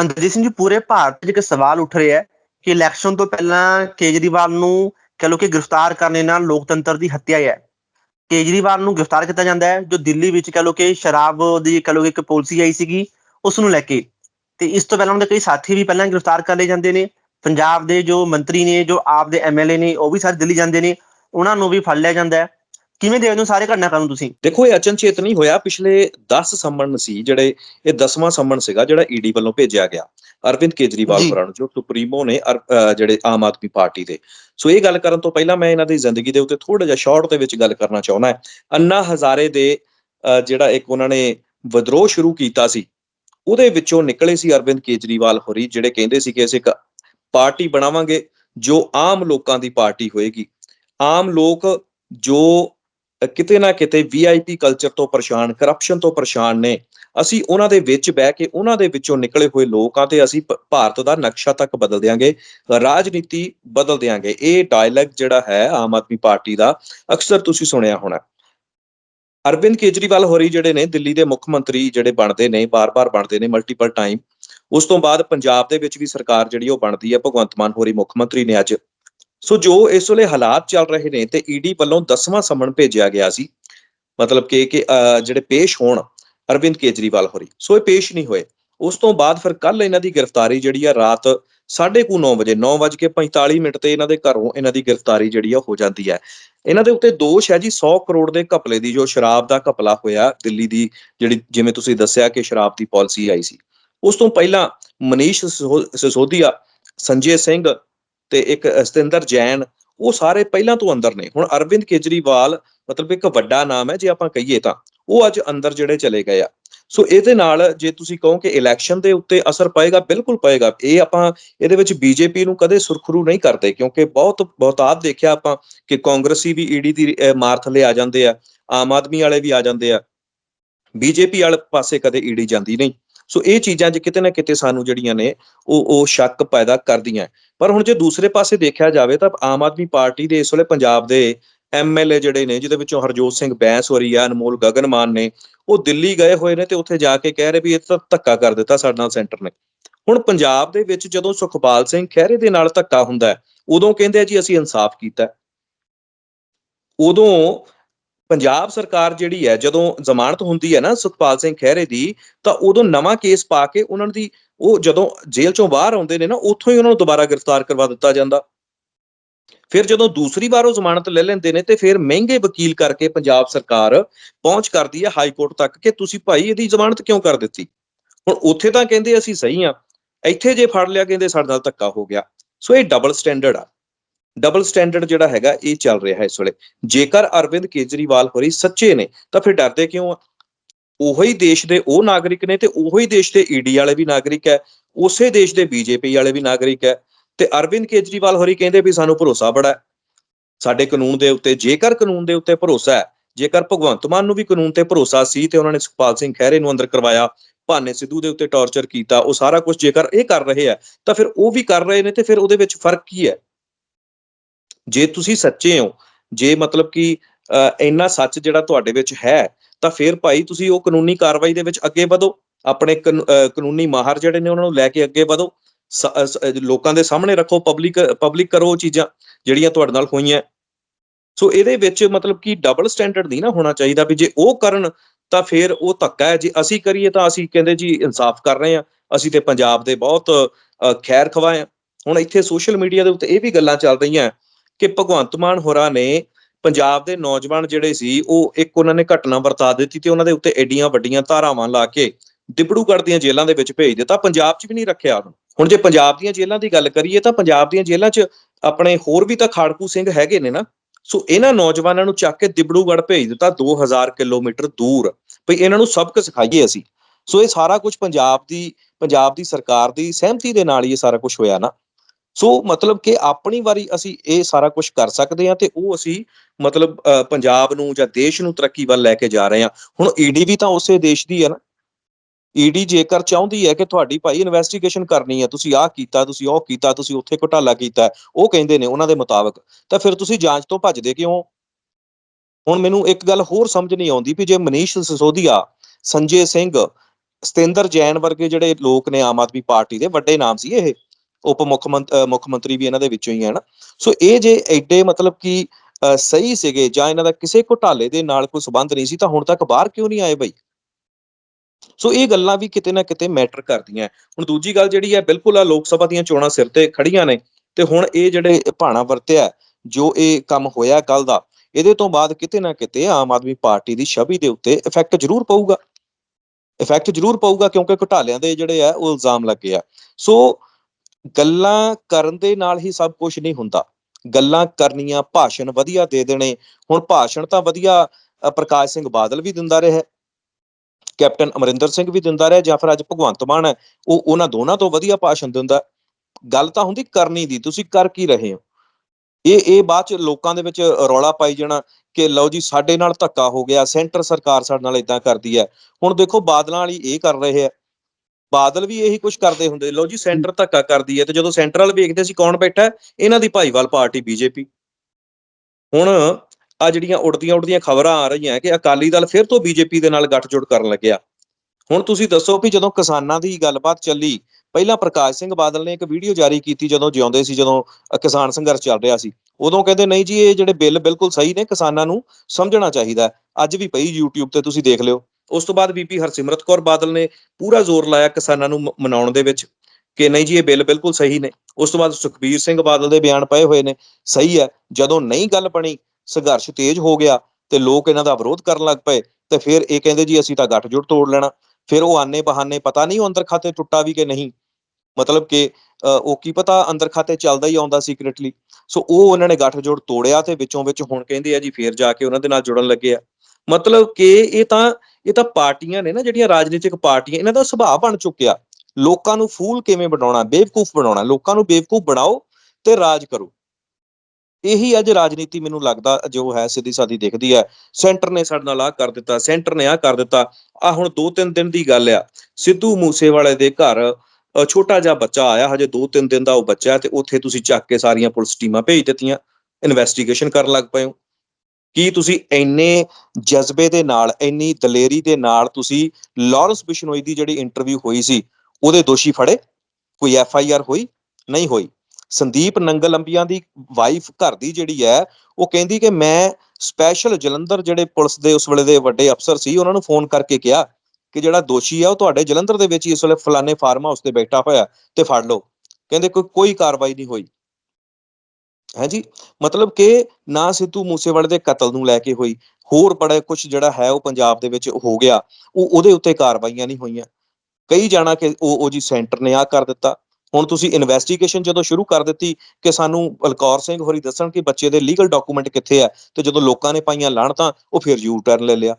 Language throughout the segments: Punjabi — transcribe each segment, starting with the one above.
ਅੰਦਰਜੀਤ ਸਿੰਘ ਜੀ, ਪੂਰੇ ਭਾਰਤ 'ਚ ਇੱਕ ਸਵਾਲ ਉੱਠ ਰਿਹਾ ਹੈ ਕਿ ਇਲੈਕਸ਼ਨ ਤੋਂ ਪਹਿਲਾਂ ਕੇਜਰੀਵਾਲ ਨੂੰ ਕਹ ਲੋ ਕਿ ਗ੍ਰਿਫਤਾਰ ਕਰਨੇ ਨਾਲ ਲੋਕਤੰਤਰ ਦੀ ਹੱਤਿਆ ਹੈ। ਕੇਜਰੀਵਾਲ ਨੂੰ ਗ੍ਰਿਫਤਾਰ ਕੀਤਾ ਜਾਂਦਾ ਹੈ, ਜੋ ਦਿੱਲੀ ਵਿੱਚ ਕਹ ਲੋ ਕਿ ਸ਼ਰਾਬ ਦੀ ਕਹ ਲੋ ਕਿ ਇੱਕ ਪਾਲਿਸੀ ਆਈ ਸੀਗੀ, ਉਸ ਨੂੰ ਲੈ ਕੇ। ਤੇ ਇਸ ਤੋਂ ਪਹਿਲਾਂ ਉਹਦੇ ਕਈ ਸਾਥੀ ਵੀ ਪਹਿਲਾਂ ਗ੍ਰਿਫਤਾਰ ਕਰ ਲਏ ਜਾਂਦੇ ਨੇ। ਪੰਜਾਬ ਦੇ ਜੋ ਮੰਤਰੀ ਨੇ, ਜੋ ਆਪ ਦੇ ਐਮਐਲਏ ਨੇ, ਉਹ ਵੀ ਸਾਰੇ ਦਿੱਲੀ ਜਾਂਦੇ ਨੇ। ਉਹਨਾਂ ਨੂੰ ਵੀ ਫੜ ਲਿਆ ਜਾਂਦਾ ਹੈ। ਕਿਵੇਂ ਦੇਖਦੇ ਹੋ ਸਾਰੇ ਘਟਨਾਕ੍ਰਮ ਤੁਸੀਂ? ਦੇਖੋ ਇਹ ਅਚਨਚੇਤ ਨਹੀਂ ਹੋਇਆ ਪਿਛਲੇ 10 ਸੰਮਣ ਸੀ ਜਿਹੜੇ ਇਹ 10ਵਾਂ ਸੰਮਣ ਸੀਗਾ ਜਿਹੜਾ ਈਡੀ ਵੱਲੋਂ ਭੇਜਿਆ ਗਿਆ। ਅਰਵਿੰਦ ਕੇਜਰੀਵਾਲ। ਹੋਰਾਂ ਨੂੰ ਜੋ ਸੁਪਰੀਮੋ ਨੇ ਜਿਹੜੇ ਆਮ ਆਦਮੀ ਪਾਰਟੀ ਦੇ। ਸੋ ਇਹ ਗੱਲ ਕਰਨ ਤੋਂ ਪਹਿਲਾਂ ਮੈਂ ਇਹਨਾਂ ਦੀ ਜ਼ਿੰਦਗੀ ਦੇ ਉੱਤੇ ਥੋੜਾ ਜਿਹਾ ਸ਼ਾਰਟ ਦੇ ਵਿੱਚ ਗੱਲ ਕਰਨਾ ਚਾਹੁੰਦਾ ਹਾਂ। ਅੰਨਾ ਹਜ਼ਾਰੇ ਦੇ ਜਿਹੜਾ ਇੱਕ ਉਹਨਾਂ ਨੇ ਵਿਦਰੋਹ ਸ਼ੁਰੂ ਕੀਤਾ ਸੀ ਉਹਦੇ ਵਿੱਚੋਂ ਨਿਕਲੇ ਸੀ ਅਰਵਿੰਦ ਕੇਜਰੀਵਾਲ ਹੋਰੀ ਜਿਹੜੇ ਕਹਿੰਦੇ ਸੀ ਕਿ ਅਸੀਂ ਇੱਕ ਪਾਰਟੀ ਬਣਾਵਾਂਗੇ ਜੋ ਆਮ ਲੋਕਾਂ ਦੀ ਪਾਰਟੀ ਹੋਏਗੀ। ਆਮ ਲੋਕ ਜੋ ਕਿਤੇ ਨਾ ਕਿਤੇ ਵੀਆਈਪੀ ਕਲਚਰ ਤੋਂ ਪਰੇਸ਼ਾਨ ਕਰਪਸ਼ਨ ਤੋਂ ਪਰੇਸ਼ਾਨ ਨੇ। ਅਸੀਂ ਉਹਨਾਂ ਦੇ ਵਿੱਚ ਬਹਿ ਕੇ ਉਹਨਾਂ ਦੇ ਵਿੱਚੋਂ ਨਿਕਲੇ ਹੋਏ ਲੋਕਾਂ ਤੇ ਅਸੀਂ ਭਾਰਤ ਦਾ ਨਕਸ਼ਾ ਤੱਕ ਬਦਲ ਦਿਆਂਗੇ, ਰਾਜਨੀਤੀ ਬਦਲ ਦਿਆਂਗੇ। ਇਹ ਡਾਇਲੌਗ ਜਿਹੜਾ ਹੈ ਆਮ ਆਦਮੀ ਪਾਰਟੀ ਦਾ, ਅਕਸਰ ਤੁਸੀਂ ਸੁਣਿਆ ਹੋਣਾ। ਅਰਵਿੰਦ ਕੇਜਰੀਵਾਲ ਹੋਰੀ ਜਿਹੜੇ ਨੇ ਦਿੱਲੀ ਦੇ ਮੁੱਖ ਮੰਤਰੀ ਜਿਹੜੇ ਬਣਦੇ ਨੇ, ਬਾਰ-ਬਾਰ ਬਣਦੇ ਨੇ ਮਲਟੀਪਲ ਟਾਈਮ ਉਸ ਤੋਂ ਬਾਅਦ ਪੰਜਾਬ ਦੇ ਵਿੱਚ ਵੀ ਸਰਕਾਰ ਜਿਹੜੀ ਉਹ ਬਣਦੀ ਹੈ, ਭਗਵੰਤ ਮਾਨ ਹੋਰੀ ਮੁੱਖ ਮੰਤਰੀ ਨੇ ਅੱਜ। ਸੋ ਜੋ ਇਸ ਵੇਲੇ ਹਾਲਾਤ ਚੱਲ ਰਹੇ ਨੇ ਤੇ ਈਡੀ ਵੱਲੋਂ 10ਵਾਂ ਸਮਨ ਭੇਜਿਆ ਗਿਆ ਸੀ, ਮਤਲਬ ਕਿ ਕਿ ਜਿਹੜੇ ਪੇਸ਼ ਹੋਣ ਅਰਵਿੰਦ ਕੇਜਰੀਵਾਲ ਹੋਰੀ। ਸੋ ਇਹ ਪੇਸ਼ ਨਹੀਂ ਹੋਏ। ਉਸ ਤੋਂ ਬਾਅਦ ਫਿਰ ਕੱਲ ਇਹਨਾਂ ਦੀ ਗ੍ਰਿਫਤਾਰੀ ਜਿਹੜੀ ਆ, ਰਾਤ 9:30 ਵਜੇ 9:45 ਮਿੰਟ ਤੇ ਇਹਨਾਂ ਦੇ ਘਰੋਂ ਇਹਨਾਂ ਦੀ ਗ੍ਰਿਫਤਾਰੀ ਜਿਹੜੀ ਆ, ਹੋ ਜਾਂਦੀ ਹੈ। ਇਹਨਾਂ ਦੇ ਉੱਤੇ ਦੋਸ਼ ਹੈ ਜੀ 100 ਕਰੋੜ ਦੇ ਘਪਲੇ ਦੀ, ਜੋ ਸ਼ਰਾਬ ਦਾ ਘਪਲਾ ਹੋਇਆ ਦਿੱਲੀ ਦੀ, ਜਿਹੜੀ ਜਿਵੇਂ ਤੁਸੀਂ ਦੱਸਿਆ ਕਿ ਸ਼ਰਾਬ ਦੀ ਪਾਲਿਸੀ ਆਈ ਸੀ। ਉਸ ਤੋਂ ਪਹਿਲਾਂ ਮਨੀਸ਼ ਸਿਸੋ- ਸਿਸੋਦੀਆ, ਸੰਜੇ ਸਿੰਘ ਤੇ ਇੱਕ ਸਤਿੰਦਰ ਜੈਨ, ਉਹ ਸਾਰੇ ਪਹਿਲਾਂ ਤੋਂ ਅੰਦਰ ਨੇ। ਹੁਣ ਅਰਵਿੰਦ ਕੇਜਰੀਵਾਲ ਮਤਲਬ ਇੱਕ ਵੱਡਾ ਨਾਮ ਹੈ, ਜੇ ਆਪਾਂ ਕਹੀਏ ਤਾਂ। ਉਹ ਅੱਜ ਅੰਦਰ ਜਿਹੜੇ ਚਲੇ ਗਏ ਆ। ਸੋ ਇਹਦੇ ਨਾਲ ਜੇ ਤੁਸੀਂ ਕਹੋ ਕਿ ਇਲੈਕਸ਼ਨ ਦੇ ਉੱਤੇ ਅਸਰ ਪਏਗਾ, ਬਿਲਕੁਲ ਪਏਗਾ। ਇਹ ਆਪਾਂ ਇਹਦੇ ਵਿੱਚ ਬੀਜੇਪੀ ਨੂੰ ਕਦੇ ਸੁਰਖਰੂ ਨਹੀਂ ਕਰਦੇ, ਕਿਉਂਕਿ ਬਹੁਤ ਬਹੁਤਾਤ ਦੇਖਿਆ ਆਪਾਂ ਕਿ ਕਾਂਗਰਸੀ ਵੀ ਈਡੀ ਦੀ ਮਾਰ ਥੱਲੇ ਆ ਜਾਂਦੇ ਆ, ਆਮ ਆਦਮੀ ਵਾਲੇ ਵੀ ਆ ਜਾਂਦੇ ਆ। ਬੀਜੇਪੀ ਵਾਲੇ ਪਾਸੇ ਕਦੇ ਈਡੀ ਜਾਂਦੀ ਨਹੀਂ। ਸੋ ਇਹ ਚੀਜ਼ਾਂ ਜੇ ਕਿਤੇ ਨਾ ਕਿਤੇ ਸਾਨੂੰ ਜਿਹੜੀਆਂ ਨੇ, ਉਹ ਉਹ ਸ਼ੱਕ ਪੈਦਾ ਕਰਦੀਆਂ ਪਰ ਹੁਣ ਜੇ ਦੂਸਰੇ ਪਾਸੇ ਦੇਖਿਆ ਜਾਵੇ ਤਾਂ ਆਮ ਆਦਮੀ ਪਾਰਟੀ ਦੇ ਇਸ ਵੇਲੇ ਪੰਜਾਬ ਦੇ ਐਮਐਲਏ ਜਿਹੜੇ ਨੇ, ਜਿਹਦੇ ਵਿੱਚੋਂ ਹਰਜੋਤ ਸਿੰਘ ਬੈਂਸ ਹੋਰੀ ਆ, ਅਨਮੋਲ ਗਗਨਮਾਨ ਨੇ, ਉਹ ਦਿੱਲੀ ਗਏ ਹੋਏ ਨੇ ਤੇ ਉੱਥੇ ਜਾ ਕੇ ਕਹਿ ਰਹੇ ਵੀ ਇਹ ਤਾਂ ਧੱਕਾ ਕਰ ਦਿੱਤਾ ਸਾਡੇ ਨਾਲ ਸੈਂਟਰ ਨੇ। ਹੁਣ ਪੰਜਾਬ ਦੇ ਵਿੱਚ ਜਦੋਂ ਸੁਖਪਾਲ ਸਿੰਘ ਖਹਿਰੇ ਦੇ ਨਾਲ ਧੱਕਾ ਹੁੰਦਾ ਉਦੋਂ ਕਹਿੰਦੇ ਜੀ ਅਸੀਂ ਇਨਸਾਫ ਕੀਤਾ ਉਦੋਂ ਪੰਜਾਬ ਸਰਕਾਰ ਜਿਹੜੀ ਹੈ, ਜਦੋਂ ਜ਼ਮਾਨਤ ਹੁੰਦੀ ਹੈ ਨਾ ਸੁਖਪਾਲ ਸਿੰਘ ਖਹਿਰੇ ਦੀ, ਤਾਂ ਉਦੋਂ ਨਵਾਂ ਕੇਸ ਪਾ ਕੇ ਉਹਨਾਂ ਦੀ ਉਹ ਜਦੋਂ ਜੇਲ੍ਹ ਚੋਂ ਬਾਹਰ ਆਉਂਦੇ ਨੇ ਨਾ, ਉੱਥੋਂ ਹੀ ਉਹਨਾਂ ਨੂੰ ਦੁਬਾਰਾ ਗ੍ਰਿਫਤਾਰ ਕਰਵਾ ਦਿੱਤਾ ਜਾਂਦਾ। ਫਿਰ ਜਦੋਂ ਦੂਸਰੀ ਵਾਰ ਉਹ ਜ਼ਮਾਨਤ ਲੈ ਲੈਂਦੇ ਨੇ, ਤੇ ਫਿਰ ਮਹਿੰਗੇ ਵਕੀਲ ਕਰਕੇ ਪੰਜਾਬ ਸਰਕਾਰ ਪਹੁੰਚ ਕਰਦੀ ਹੈ ਹਾਈ ਕੋਰਟ ਤੱਕ ਕਿ ਤੁਸੀਂ ਭਾਈ ਇਹਦੀ ਜ਼ਮਾਨਤ ਕਿਉਂ ਕਰ ਦਿੱਤੀ? ਹੁਣ ਉੱਥੇ ਤਾਂ ਕਹਿੰਦੇ ਅਸੀਂ ਸਹੀ ਆ ਇੱਥੇ ਜੇ ਫੜ ਲਿਆ, ਕਹਿੰਦੇ ਸਾਡੇ ਨਾਲ ਧੱਕਾ ਹੋ ਗਿਆ। ਸੋ ਇਹ ਡਬਲ ਸਟੈਂਡਰਡ ਆ। ਡਬਲ ਸਟੈਂਡਰਡ ਜਿਹੜਾ ਹੈਗਾ, ਇਹ ਚੱਲ ਰਿਹਾ ਹੈ ਇਸ ਵੇਲੇ। ਜੇਕਰ ਅਰਵਿੰਦ ਕੇਜਰੀਵਾਲ ਹੋਰੀ ਸੱਚੇ ਨੇ, ਤਾਂ ਫਿਰ ਡਰਦੇ ਕਿਉਂ ਆ? ਉਹੀ ਦੇਸ਼ ਦੇ ਉਹ ਨਾਗਰਿਕ ਨੇ ਤੇ ਉਹੀ ਦੇਸ਼ ਦੇ ਈਡੀ ਵਾਲੇ ਵੀ ਨਾਗਰਿਕ ਹੈ, ਉਸੇ ਦੇਸ਼ ਦੇ ਬੀਜੇਪੀ ਵਾਲੇ ਵੀ ਨਾਗਰਿਕ ਹੈ। ਤੇ ਅਰਵਿੰਦ ਕੇਜਰੀਵਾਲ ਹੋਰੀ ਕਹਿੰਦੇ ਵੀ ਸਾਨੂੰ ਭਰੋਸਾ ਬੜਾ ਹੈ। ਸਾਡੇ ਕਾਨੂੰਨ ਦੇ ਉੱਤੇ, ਜੇਕਰ ਕਾਨੂੰਨ ਦੇ ਉੱਤੇ ਭਰੋਸਾ ਹੈ, ਜੇਕਰ ਭਗਵੰਤ ਮਾਨ ਨੂੰ ਵੀ ਕਾਨੂੰਨ ਤੇ ਭਰੋਸਾ ਸੀ ਤੇ ਉਹਨਾਂ ਨੇ ਸੁਖਪਾਲ ਸਿੰਘ ਖਹਿਰੇ ਨੂੰ ਅੰਦਰ ਕਰਵਾਇਆ, ਭਾਨੇ ਸਿੱਧੂ ਦੇ ਉੱਤੇ ਟੌਰਚਰ ਕੀਤਾ, ਉਹ ਸਾਰਾ ਕੁਝ ਜੇਕਰ ਇਹ ਕਰ ਰਹੇ ਆ ਤਾਂ ਫਿਰ ਉਹ ਵੀ ਕਰ ਰਹੇ ਨੇ ਤੇ ਫਿਰ ਉਹਦੇ ਵਿੱਚ ਫ਼ਰਕ ਕੀ ਹੈ? ਜੇ ਤੁਸੀਂ ਸੱਚੇ ਹੋ ਜੇ ਮਤਲਬ ਕਿ ਅਹ, ਇੰਨਾ ਸੱਚ ਜਿਹੜਾ ਤੁਹਾਡੇ ਵਿੱਚ ਹੈ ਤਾਂ ਫਿਰ ਭਾਈ ਤੁਸੀਂ ਉਹ ਕਾਨੂੰਨੀ ਕਾਰਵਾਈ ਦੇ ਵਿੱਚ ਅੱਗੇ ਵਧੋ। ਆਪਣੇ ਕਾਨੂ- ਕਾਨੂੰਨੀ ਮਾਹਰ ਜਿਹੜੇ ਨੇ ਉਹਨਾਂ ਨੂੰ ਲੈ ਕੇ ਅੱਗੇ ਵਧੋ। ਸ- ਲੋਕਾਂ ਦੇ ਸਾਹਮਣੇ ਰੱਖੋ ਪਬਲਿਕ ਪਬਲਿਕ ਕਰੋ ਉਹ ਚੀਜ਼ਾਂ ਜਿਹੜੀਆਂ ਤੁਹਾਡੇ ਨਾਲ ਹੋਈਆਂ। ਸੋ ਇਹਦੇ ਵਿੱਚ ਮਤਲਬ ਕਿ ਡਬਲ ਸਟੈਂਡਰਡ ਨਹੀਂ ਨਾ ਹੋਣਾ ਚਾਹੀਦਾ ਵੀ ਜੇ ਉਹ ਕਰਨ ਤਾਂ ਫਿਰ ਉਹ ਧੱਕਾ ਹੈ। ਜੇ ਅਸੀਂ ਕਰੀਏ ਤਾਂ ਅਸੀਂ ਕਹਿੰਦੇ ਜੀ ਇਨਸਾਫ ਕਰ ਰਹੇ ਹਾਂ। ਅਸੀਂ ਤੇ ਪੰਜਾਬ ਦੇ ਬਹੁਤ ਖੈਰ ਖਵਾਏ ਆ ਹੁਣ ਇੱਥੇ ਸੋਸ਼ਲ ਮੀਡੀਆ ਦੇ ਉੱਤੇ ਇਹ ਵੀ ਗੱਲਾਂ ਚੱਲ ਰਹੀਆਂ। ਕਿ ਭਗਵੰਤ ਮਾਨ ਹੋਰਾਂ ਨੇ ਪੰਜਾਬ ਦੇ ਨੌਜਵਾਨ ਜਿਹੜੇ ਸੀ, ਉਹ ਇੱਕ ਉਹਨਾਂ ਨੇ ਘਟਨਾ ਵਰਤਾ ਦਿੱਤੀ ਤੇ ਉਹਨਾਂ ਦੇ ਉੱਤੇ ਐਡੀਆਂ ਵੱਡੀਆਂ ਧਾਰਾਵਾਂ ਲਾ ਕੇ ਦਿਬੜੂਗੜ੍ਹ ਦੀਆਂ ਜੇਲ੍ਹਾਂ ਦੇ ਵਿੱਚ ਭੇਜ ਦਿੱਤਾ। ਪੰਜਾਬ 'ਚ ਵੀ ਨਹੀਂ ਰੱਖਿਆ ਉਹਨੂੰ। ਹੁਣ ਜੇ ਪੰਜਾਬ ਦੀਆਂ ਜੇਲ੍ਹਾਂ ਦੀ ਗੱਲ ਕਰੀਏ ਤਾਂ ਪੰਜਾਬ ਦੀਆਂ ਜੇਲ੍ਹਾਂ 'ਚ ਆਪਣੇ ਹੋਰ ਵੀ ਤਾਂ ਖਾੜਕੂ ਸਿੰਘ ਹੈਗੇ ਨੇ ਨਾ। ਸੋ ਇਹਨਾਂ ਨੌਜਵਾਨਾਂ ਨੂੰ ਚੱਕ ਕੇ ਦਿਬੜੂਗੜ੍ਹ ਭੇਜ ਦਿੱਤਾ 2000 ਕਿਲੋਮੀਟਰ ਦੂਰ। ਭਈ ਇਹਨਾਂ ਨੂੰ ਸਬਕ ਸਿਖਾਈਏ ਅਸੀਂ। ਸੋ ਇਹ ਸਾਰਾ ਕੁਝ ਪੰਜਾਬ ਦੀ ਪੰਜਾਬ ਦੀ ਸਰਕਾਰ ਦੀ ਸਹਿਮਤੀ ਦੇ ਨਾਲ ਹੀ ਇਹ ਸਾਰਾ ਕੁਝ ਹੋਇਆ ਨਾ। ਸੋ ਮਤਲਬ ਕਿ ਆਪਣੀ ਵਾਰੀ ਅਸੀਂ ਇਹ ਸਾਰਾ ਕੁਝ ਕਰ ਸਕਦੇ ਹਾਂ ਤੇ ਉਹ ਅਸੀਂ ਮਤਲਬ ਅਹ, ਪੰਜਾਬ ਨੂੰ ਜਾਂ ਦੇਸ਼ ਨੂੰ ਤਰੱਕੀ ਵੱਲ ਲੈ ਕੇ ਜਾ ਰਹੇ ਹਾਂ। ਹੁਣ ਈਡੀ ਵੀ ਤਾਂ ਉਸੇ ਦੇਸ਼ ਦੀ ਹੈ ਨਾ। ਈਡੀ ਜੇਕਰ ਚਾਹੁੰਦੀ ਹੈ ਕਿ ਤੁਹਾਡੀ ਭਾਈ ਇਨਵੈਸਟੀਗੇਸ਼ਨ ਕਰਨੀ ਹੈ ਤੁਸੀਂ ਆਹ ਕੀਤਾ ਤੁਸੀਂ ਉਹ ਕੀਤਾ ਤੁਸੀਂ ਉੱਥੇ ਘੁਟਾਲਾ ਕੀਤਾ ਉਹ ਕਹਿੰਦੇ ਨੇ ਉਹਨਾਂ ਦੇ ਮੁਤਾਬਕ ਤਾਂ ਫਿਰ ਤੁਸੀਂ ਜਾਂਚ ਤੋਂ ਭੱਜਦੇ ਕਿਉਂ? ਹੁਣ ਮੈਨੂੰ ਇੱਕ ਗੱਲ ਹੋਰ ਸਮਝ ਨਹੀਂ ਆਉਂਦੀ ਵੀ ਜੇ ਮਨੀਸ਼ ਸਿਸੋਦੀਆ ਸੰਜੇ ਸਿੰਘ ਸਤਿੰਦਰ ਜੈਨ ਵਰਗੇ ਜਿਹੜੇ ਲੋਕ ਨੇ ਆਮ ਆਦਮੀ ਪਾਰਟੀ ਦੇ ਵੱਡੇ ਨਾਮ ਸੀ ਇਹ। ਉਪ ਮੁੱਖ ਮੰਤ- ਮੁੱਖ ਮੰਤਰੀ ਵੀ ਇਹਨਾਂ ਦੇ ਵਿੱਚੋਂ ਹੀ ਹੈ ਨਾ। ਸੋ ਇਹ ਜੇ ਐਡੇ ਮਤਲਬ ਕਿ ਸਹੀ ਸੀਗੇ ਜਾਂ ਇਹਨਾਂ ਦਾ ਕਿਸੇ ਘੁਟਾਲੇ ਦੇ ਨਾਲ ਕੋਈ ਸਬੰਧ ਨਹੀਂ ਸੀ, ਤਾਂ ਹੁਣ ਤੱਕ ਬਾਹਰ ਕਿਉਂ ਨਹੀਂ ਆਏ ਬਈ? ਸੋ ਇਹ ਗੱਲਾਂ ਵੀ ਕਿਤੇ ਨਾ ਕਿਤੇ ਮੈਟਰ ਕਰਦੀਆਂ ਹੁਣ ਦੂਜੀ ਗੱਲ ਜਿਹੜੀ ਹੈ, ਬਿਲਕੁਲ ਆ ਲੋਕ ਸਭਾ ਦੀਆਂ ਚੋਣਾਂ ਸਿਰ ਤੇ ਖੜੀਆਂ ਨੇ, ਤੇ ਹੁਣ ਇਹ ਜਿਹੜੇ ਭਾਣਾ ਵਰਤਿਆ ਜੋ ਇਹ ਕੰਮ ਹੋਇਆ ਕੱਲ ਦਾ, ਇਹਦੇ ਤੋਂ ਬਾਅਦ ਕਿਤੇ ਨਾ ਕਿਤੇ ਆਮ ਆਦਮੀ ਪਾਰਟੀ ਦੀ ਛਵੀ ਦੇ ਉੱਤੇ ਇਫੈਕਟ ਜ਼ਰੂਰ ਪਊਗਾ। ਇਫੈਕਟ ਜ਼ਰੂਰ ਪਊਗਾ ਕਿਉਂਕਿ ਘੁਟਾਲਿਆਂ ਦੇ ਜਿਹੜੇ ਆ, ਉਹ ਇਲਜ਼ਾਮ ਲੱਗੇ ਆ। ਸੋ ਗੱਲਾਂ ਕਰਨ ਦੇ ਨਾਲ ਹੀ ਸਭ ਕੁਝ ਨਹੀਂ ਹੁੰਦਾ। ਗੱਲਾਂ ਕਰਨੀਆਂ ਭਾਸ਼ਣ ਵਧੀਆ ਦੇ ਦੇਣੇ। ਹੁਣ ਭਾਸ਼ਣ ਤਾਂ ਵਧੀਆ ਪ੍ਰਕਾਸ਼ ਸਿੰਘ ਬਾਦਲ ਵੀ ਦਿੰਦਾ ਰਿਹਾ ਕੈਪਟਨ ਅਮਰਿੰਦਰ ਸਿੰਘ ਵੀ ਦਿੰਦਾ ਰਿਹਾ, ਜਾਂ ਫਿਰ ਅੱਜ ਭਗਵੰਤ ਮਾਨ ਹੈ, ਉਹ ਉਹਨਾਂ ਦੋਨਾਂ ਤੋਂ ਵਧੀਆ ਭਾਸ਼ਣ ਦਿੰਦਾ ਗੱਲ ਤਾਂ ਹੁੰਦੀ ਕਰਨੀ ਦੀ, ਤੁਸੀਂ ਕਰ ਕੀ ਰਹੇ ਹੋ? ਇਹ ਇਹ ਬਾਅਦ ਚ ਲੋਕਾਂ ਦੇ ਵਿੱਚ ਰੌਲਾ ਪਾਈ ਜਾਣਾ ਕਿ ਲਓ ਜੀ, ਸਾਡੇ ਨਾਲ ਧੱਕਾ ਹੋ ਗਿਆ, ਸੈਂਟਰ ਸਰਕਾਰ ਸਾਡੇ ਨਾਲ ਇਦਾਂ ਕਰਦੀ ਹੈ। ਹੁਣ ਦੇਖੋ, ਬਾਦਲਾਂ ਵਾਲੀ ਇਹ ਕਰ ਰਹੇ ਆ ਬਾਦਲ ਵੀ ਇਹੀ ਕੁਝ ਕਰਦੇ ਹੁੰਦੇ ਲੋ ਜੀ, ਸੈਂਟਰ ਧੱਕਾ ਕਰਦੀ ਹੈ ਤੇ ਜਦੋਂ ਸੈਂਟਰ ਵਾਲ ਵੇਖਦੇ ਸੀ ਕੌਣ ਬੈਠਾ ਇਹਨਾਂ ਦੀ ਭਾਈਵਾਲ ਪਾਰਟੀ ਬੀਜੇਪੀ। ਹੁਣ ਆ ਜਿਹੜੀਆਂ ਉੜਦੀਆਂ ਉੜਦੀਆਂ ਖਬਰਾਂ ਆ ਰਹੀਆਂ ਕਿ ਅਕਾਲੀ ਦਲ ਫਿਰ ਤੋਂ ਬੀਜੇਪੀ ਦੇ ਨਾਲ ਗੱਠਜੋੜ ਕਰਨ ਲੱਗਿਆ। ਹੁਣ ਤੁਸੀਂ ਦੱਸੋ ਵੀ ਜਦੋਂ ਕਿਸਾਨਾਂ ਦੀ ਗੱਲਬਾਤ ਚੱਲੀ, ਪਹਿਲਾਂ ਪ੍ਰਕਾਸ਼ ਸਿੰਘ ਬਾਦਲ ਨੇ ਇੱਕ ਵੀਡੀਓ ਜਾਰੀ ਕੀਤੀ ਜਦੋਂ ਜਿਉਂਦੇ ਸੀ, ਜਦੋਂ ਕਿਸਾਨ ਸੰਘਰਸ਼ ਚੱਲ ਰਿਹਾ ਸੀ। ਉਦੋਂ ਕਹਿੰਦੇ, ਨਹੀਂ ਜੀ, ਇਹ ਜਿਹੜੇ ਬਿੱਲ ਬਿਲਕੁਲ ਸਹੀ ਨੇ, ਕਿਸਾਨਾਂ ਨੂੰ ਸਮਝਣਾ ਚਾਹੀਦਾ ਅੱਜ ਵੀ ਪਈ YouTube ਤੇ ਤੁਸੀਂ ਦੇਖ ਲਿਓ। ਉਸ ਤੋਂ ਬਾਅਦ ਬੀਬੀ ਹਰਸਿਮਰਤ ਕੌਰ ਬਾਦਲ ਨੇ ਪੂਰਾ ਜ਼ੋਰ ਲਾਇਆ ਕਿਸਾਨਾਂ ਨੂੰ ਮਨਾਉਣ ਦੇ ਵਿੱਚ ਕਿ ਨਹੀਂ ਜੀ ਇਹ ਬਿੱਲ ਬਿਲਕੁਲ ਸਹੀ ਨੇ। ਉਸ ਤੋਂ ਬਾਅਦ ਸੁਖਬੀਰ ਸਿੰਘ ਬਾਦਲ ਦੇ ਬਿਆਨ ਪਏ ਹੋਏ ਨੇ, ਸਹੀ ਹੈ, ਜਦੋਂ ਨਹੀਂ ਗੱਲ ਬਣੀ, ਸੰਘਰਸ਼ ਤੇਜ਼ ਹੋ ਗਿਆ ਤੇ ਲੋਕ ਇਹਨਾਂ ਦਾ ਵਿਰੋਧ ਕਰਨ ਲੱਗ ਪਏ ਤੇ ਫਿਰ ਇਹ ਕਹਿੰਦੇ ਜੀ ਅਸੀਂ ਤਾਂ ਗੱਠਜੋੜ ਤੋੜ ਲੈਣਾ। ਫਿਰ ਉਹ ਆਨੇ ਬਹਾਨੇ ਪਤਾ ਨਹੀਂ ਉਹ ਅੰਦਰ ਖਾਤੇ ਟੁੱਟਾ ਵੀ ਕਿ ਨਹੀਂ। ਮਤਲਬ ਕਿ ਉਹ ਕੀ ਪਤਾ ਅੰਦਰ ਖਾਤੇ ਚੱਲਦਾ ਹੀ ਆਉਂਦਾ ਸੀਕ੍ਰੀਟਲੀ ਸੋ ਉਹ ਉਹਨਾਂ ਨੇ ਗੱਠਜੋੜ ਤੋੜਿਆ ਤੇ ਵਿੱਚੋਂ ਵਿੱਚ ਹੁਣ ਕਹਿੰਦੇ ਆ ਜੀ ਫੇਰ ਜਾ ਕੇ ਉਹਨਾਂ ਦੇ ਨਾਲ ਜੁੜਨ ਲੱਗੇ ਆ। ਮਤਲਬ ਕਿ ਇਹ ਤਾਂ ਇਹ ਤਾਂ ਪਾਰਟੀਆਂ ਨੇ ਨਾ ਜਿਹੜੀਆਂ ਰਾਜਨੀਤਿਕ ਪਾਰਟੀਆਂ, ਇਹਨਾਂ ਦਾ ਸੁਭਾਅ ਬਣ ਚੁੱਕਿਆ। ਲੋਕਾਂ ਨੂੰ ਫੂਲ ਕਿਵੇਂ ਬਣਾਉਣਾ, ਬੇਵਕੂਫ ਬਣਾਉਣਾ, ਲੋਕਾਂ ਨੂੰ ਬੇਵਕੂਫ ਬਣਾਓ ਤੇ ਰਾਜ ਕਰੋ। ਇਹੀ ਅੱਜ ਰਾਜਨੀਤੀ ਮੈਨੂੰ ਲੱਗਦਾ ਜੋ ਹੈ, ਸਿੱਧੀ ਸਾਦੀ ਦਿਖਦੀ ਹੈ। ਸੈਂਟਰ ਨੇ ਸਾਡੇ ਨਾਲ ਆਹ ਕਰ ਦਿੱਤਾ, ਸੈਂਟਰ ਨੇ ਆਹ ਕਰ ਦਿੱਤਾ। ਆ ਹੁਣ 2-3 ਦਿਨ ਦੀ ਗੱਲ ਆ। ਸਿੱਧੂ ਮੂਸੇਵਾਲੇ ਦੇ ਘਰ ਛੋਟਾ ਜਿਹਾ ਬੱਚਾ ਆਇਆ, ਹਜੇ 2-3 ਦਿਨ ਦਾ ਉਹ ਬੱਚਾ ਤੇ ਉੱਥੇ ਤੁਸੀਂ ਚੱਕ ਕੇ ਸਾਰੀਆਂ ਪੁਲਿਸ ਟੀਮਾਂ ਭੇਜ ਦਿੱਤੀਆਂ। ਇਨਵੈਸਟੀਗੇਸ਼ਨ ਕਰਨ ਲੱਗ ਪਏ ਹੋ। ਕੀ ਤੁਸੀਂ ਇੰਨੇ ਜਜ਼ਬੇ ਦੇ ਨਾਲ, ਇੰਨੀ ਦਲੇਰੀ ਦੇ ਨਾਲ ਤੁਸੀਂ ਲਾਰੈਂਸ ਬਿਸ਼ਨੋਈ ਦੀ ਜਿਹੜੀ ਇੰਟਰਵਿਊ ਹੋਈ ਸੀ, ਉਹਦੇ ਦੋਸ਼ੀ ਫੜੇ? ਕੋਈ ਐਫ ਆਈ ਆਰ ਹੋਈ? ਨਹੀਂ ਹੋਈ। ਸੰਦੀਪ ਨੰਗਲ ਅੰਬੀਆਂ ਦੀ ਵਾਈਫ ਘਰ ਦੀ ਜਿਹੜੀ ਹੈ, ਉਹ ਕਹਿੰਦੀ ਕਿ ਮੈਂ ਸਪੈਸ਼ਲ ਜਲੰਧਰ ਜਿਹੜੇ ਪੁਲਿਸ ਦੇ ਉਸ ਵੇਲੇ ਦੇ ਵੱਡੇ ਅਫਸਰ ਸੀ, ਉਹਨਾਂ ਨੂੰ ਫੋਨ ਕਰਕੇ ਕਿਹਾ ਕਿ ਜਿਹੜਾ ਦੋਸ਼ੀ ਆ, ਉਹ ਤੁਹਾਡੇ ਜਲੰਧਰ ਦੇ ਵਿੱਚ ਇਸ ਵੇਲੇ ਫਲਾਣੇ ਫਾਰਮ ਹਾਊਸ ਤੇ ਬੈਠਾ ਹੋਇਆ ਤੇ ਫੜ ਲਓ। ਕਹਿੰਦੇ ਕੋਈ ਕੋਈ ਕਾਰਵਾਈ ਨਹੀਂ ਹੋਈ। ਹੈ ਮਤਲਬ ਕਿ ਨਾ ਸਿੱਧੂ ਮੂਸੇਵਾਲੇ ਦੇ ਕਤਲ ਨੂੰ ਲੈ ਕੇ ਹੋਈ, ਹੋਰ ਬੜਾ ਕੁਝ ਜਿਹੜਾ ਹੈ ਉਹ ਪੰਜਾਬ ਦੇ ਵਿੱਚ ਹੋ ਗਿਆ, ਉਹ ਉਹਦੇ ਉੱਤੇ ਕਾਰਵਾਈਆਂ ਨਹੀਂ ਹੋਈਆਂ। ਕਈ ਜਾਣਾ ਕਿ ਉਹ ਉਹ ਜੀ ਸੈਂਟਰ ਨੇ ਆ ਕਰ ਦਿੱਤਾ। ਹੁਣ ਤੁਸੀਂ ਇਨਵੈਸਟੀਗੇਸ਼ਨ ਜਦੋਂ ਸ਼ੁਰੂ ਕਰ ਦਿੱਤੀ ਕਿ ਸਾਨੂੰ ਬਲਕੌਰ ਸਿੰਘ ਹੋਰੀ ਦੱਸਣ ਕਿ ਬੱਚੇ ਦੇ ਲੀਗਲ ਡਾਕੂਮੈਂਟ ਕਿੱਥੇ ਆ, ਤੇ ਜਦੋਂ ਲੋਕਾਂ ਨੇ ਪਾਈਆਂ ਲਾਹਣਤਾਂ ਉਹ ਫਿਰ ਯੂ ਟਰਨ ਲੈ ਲਿਆ।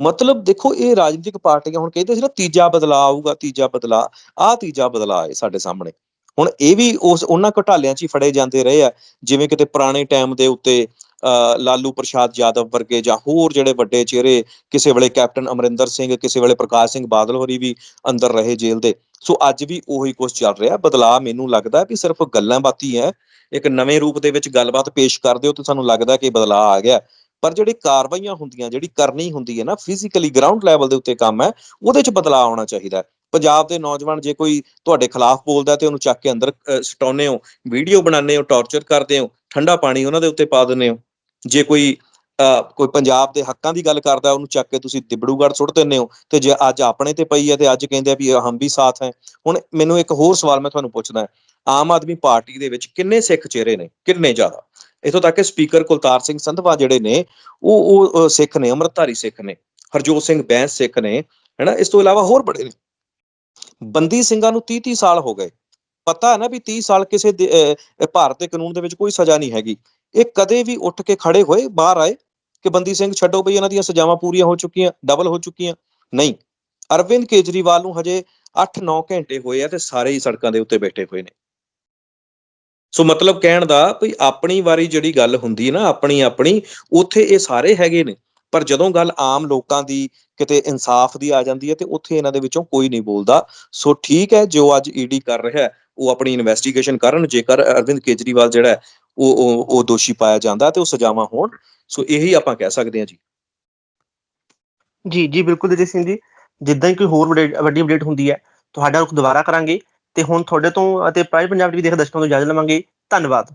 ਮਤਲਬ ਦੇਖੋ, ਇਹ ਰਾਜਨੀਤਿਕ ਪਾਰਟੀਆਂ ਹੁਣ ਕਹਿੰਦੇ ਸੀ ਨਾ, ਤੀਜਾ ਬਦਲਾਅ ਆਊਗਾ, ਤੀਜਾ ਬਦਲਾਅ ਆ ਤੀਜਾ ਬਦਲਾਅ ਹੈ ਸਾਡੇ ਸਾਹਮਣੇ। ਹੁਣ ਇਹ ਵੀ ਉਸ ਉਹਨਾਂ ਘੁਟਾਲਿਆਂ 'ਚ ਹੀ ਫੜੇ ਜਾਂਦੇ ਰਹੇ ਆ ਜਿਵੇਂ ਕਿਤੇ ਪੁਰਾਣੇ ਟਾਈਮ ਦੇ ਉੱਤੇ ਅ, ਲਾਲੂ ਪ੍ਰਸ਼ਾਦ ਯਾਦਵ ਵਰਗੇ ਜਾਂ ਹੋਰ ਜਿਹੜੇ ਵੱਡੇ ਚਿਹਰੇ ਕਿਸੇ ਵੇਲੇ ਕੈਪਟਨ ਅਮਰਿੰਦਰ ਸਿੰਘ ਕਿਸੇ ਵੇਲੇ ਪ੍ਰਕਾਸ਼ ਸਿੰਘ ਬਾਦਲ ਹੋਰੀ ਵੀ ਅੰਦਰ ਰਹੇ ਜੇਲ੍ਹ ਦੇ। ਸੋ ਅੱਜ ਵੀ ਉਹੀ ਕੁਝ ਚੱਲ ਰਿਹਾ। ਬਦਲਾਅ ਮੈਨੂੰ ਲੱਗਦਾ ਵੀ ਸਿਰਫ ਗੱਲਾਂ ਬਾਤੀ ਹੈ। ਇੱਕ ਨਵੇਂ ਰੂਪ ਦੇ ਵਿੱਚ ਗੱਲਬਾਤ ਪੇਸ਼ ਕਰਦੇ ਹੋ ਤੇ ਸਾਨੂੰ ਲੱਗਦਾ ਕਿ ਬਦਲਾਅ ਆ ਗਿਆ। ਪਰ ਜਿਹੜੀ ਕਾਰਵਾਈਆਂ ਹੁੰਦੀਆਂ ਜਿਹੜੀ ਕਰਨੀ ਹੁੰਦੀ ਹੈ ਨਾ ਫਿਜ਼ੀਕਲੀ ਗਰਾਊਂਡ ਲੈਵਲ ਦੇ ਉੱਤੇ ਕੰਮ ਹੈ ਉਹਦੇ 'ਚ ਬਦਲਾਅ ਆਉਣਾ ਚਾਹੀਦਾ ਪੰਜਾਬ ਦੇ ਨੌਜਵਾਨ ਜੇ ਕੋਈ ਤੁਹਾਡੇ ਖਿਲਾਫ ਬੋਲਦਾ ਤੇ ਉਹਨੂੰ ਚੱਕ ਕੇ ਅੰਦਰ ਅ, ਸਟਾਉਂਦੇ ਹੋ ਵੀਡੀਓ ਬਣਾਉਂਦੇ ਹੋ ਟੌਰਚਰ ਕਰਦੇ ਹੋ ਠੰਡਾ ਪਾਣੀ ਉਹਨਾਂ ਦੇ ਉੱਤੇ ਪਾ ਦਿੰਦੇ ਹੋ। ਜੇ ਕੋਈ ਕੋਈ ਪੰਜਾਬ ਦੇ ਹੱਕਾਂ ਦੀ ਗੱਲ ਕਰਦਾ ਉਹਨੂੰ ਚੱਕ ਕੇ ਤੁਸੀਂ ਦਿਬੜੂਗੜ ਸੁੱਟ ਦਿੰਦੇ ਹੋ ਤੇ ਜੇ ਅੱਜ ਆਪਣੇ ਤੇ ਪਈ ਹੈ ਤੇ ਅੱਜ ਕਹਿੰਦੇ ਆ ਵੀ ਹਮ ਵੀ ਸਾਥ ਹੈ। ਹੁਣ ਮੈਨੂੰ ਇੱਕ ਹੋਰ ਸਵਾਲ ਮੈਂ ਤੁਹਾਨੂੰ ਪੁੱਛਦਾ ਆਮ ਆਦਮੀ ਪਾਰਟੀ ਦੇ ਵਿੱਚ ਕਿੰਨੇ ਸਿੱਖ ਚਿਹਰੇ ਨੇ? ਕਿੰਨੇ ਜ਼ਿਆਦਾ? ਇਥੋਂ ਤੱਕ ਕਿ ਸਪੀਕਰ ਕੁਲਤਾਰ ਸਿੰਘ ਸੰਧਵਾ ਜਿਹੜੇ ਨੇ ਉਹ ਉਹ ਸਿੱਖ ਨੇ ਅੰਮ੍ਰਿਤਧਾਰੀ ਸਿੱਖ ਨੇ ਹਰਜੋਤ ਸਿੰਘ ਬੈਂਸ ਸਿੱਖ ਨੇ ਹੈਨਾ? ਇਸ ਤੋਂ ਇਲਾਵਾ ਹੋਰ ਬੜੇ ਨੇ। ਬੰਦੀ ਸਿੰਘਾਂ ਨੂੰ 30 30 ਸਾਲ ਹੋ ਗਏ। ਪਤਾ ਹੈ ਨਾ ਵੀ 30 ਸਾਲ ਕਿਸੇ ਭਾਰਤ ਦੇ ਕਾਨੂੰਨ ਦੇ ਵਿੱਚ ਕੋਈ ਸਜ਼ਾ ਨਹੀਂ ਹੈਗੀ। ਇਹ ਕਦੇ ਵੀ ਉੱਠ ਕੇ ਖੜੇ ਹੋਏ, ਬਾਹਰ ਆਏ ਕਿ ਬੰਦੀ ਸਿੰਘ ਛੱਡੋ ਬਈ, ਇਹਨਾਂ ਦੀਆਂ ਸਜ਼ਾਵਾਂ ਪੂਰੀਆਂ ਹੋ ਚੁੱਕੀਆਂ, ਡਬਲ ਹੋ ਚੁੱਕੀਆਂ। ਨਹੀਂ, ਅਰਵਿੰਦ ਕੇਜਰੀਵਾਲ ਨੂੰ ਹਜੇ 8-9 ਘੰਟੇ ਹੋਏ ਆ ਤੇ ਸਾਰੇ ਹੀ ਸੜਕਾਂ ਦੇ ਉੱਤੇ ਬੈਠੇ ਹੋਏ ਨੇ। ਸੋ ਮਤਲਬ ਕਹਿਣ ਦਾ ਵੀ ਆਪਣੀ ਵਾਰੀ ਜਿਹੜੀ ਗੱਲ ਹੁੰਦੀ ਹੈ ਨਾ ਆਪਣੀ ਆਪਣੀ ਉੱਥੇ ਇਹ ਸਾਰੇ ਹੈਗੇ ਨੇ। ਪਰ ਜਦੋਂ ਗੱਲ ਆਮ ਲੋਕਾਂ ਦੀ ਕਿਤੇ ਇਨਸਾਫ ਦੀ ਆ ਜਾਂਦੀ ਹੈ ਤੇ ਉੱਥੇ ਇਹਨਾਂ ਦੇ ਵਿੱਚੋਂ ਕੋਈ ਨਹੀਂ ਬੋਲਦਾ। ਸੋ ਠੀਕ ਹੈ, ਜੋ ਅੱਜ ਈਡੀ ਕਰ ਰਿਹਾ ਹੈ, ਉਹ ਆਪਣੀ ਇਨਵੈਸਟੀਗੇਸ਼ਨ ਕਰਨ, ਜੇਕਰ ਅਰਵਿੰਦ ਕੇਜਰੀਵਾਲ ਜਿਹੜਾ ਉਹ ਉਹ ਉਹ ਦੋਸ਼ੀ ਪਾਇਆ ਜਾਂਦਾ ਤੇ ਉਹ ਸਜ਼ਾਵਾਂ ਹੋਣ। ਸੋ ਇਹੀ ਆਪਾਂ ਕਹਿ ਸਕਦੇ ਹਾਂ ਜੀ। ਜੀ ਜੀ, ਬਿਲਕੁਲ ਜੀ ਸਿੰਘ ਜੀ, ਜਿੱਦਾਂ ਹੀ ਕੋਈ ਹੋਰ ਵੱਡੀ ਅਪਡੇਟ ਹੁੰਦੀ ਹੈ, ਤੁਹਾਡਾ ਰੁਖ ਦੁਬਾਰਾ ਕਰਾਂਗੇ ਤੇ ਹੁਣ ਤੁਹਾਡੇ ਤੋਂ ਅਤੇ ਪ੍ਰਾਈਮ ਪੰਜਾਬ ਟੀਵੀ ਦੇਖ ਦਰਸ਼ਕਾਂ ਤੋਂ ਇਜਾਜ਼ਤ ਲਵਾਂਗੇ। ਧੰਨਵਾਦ।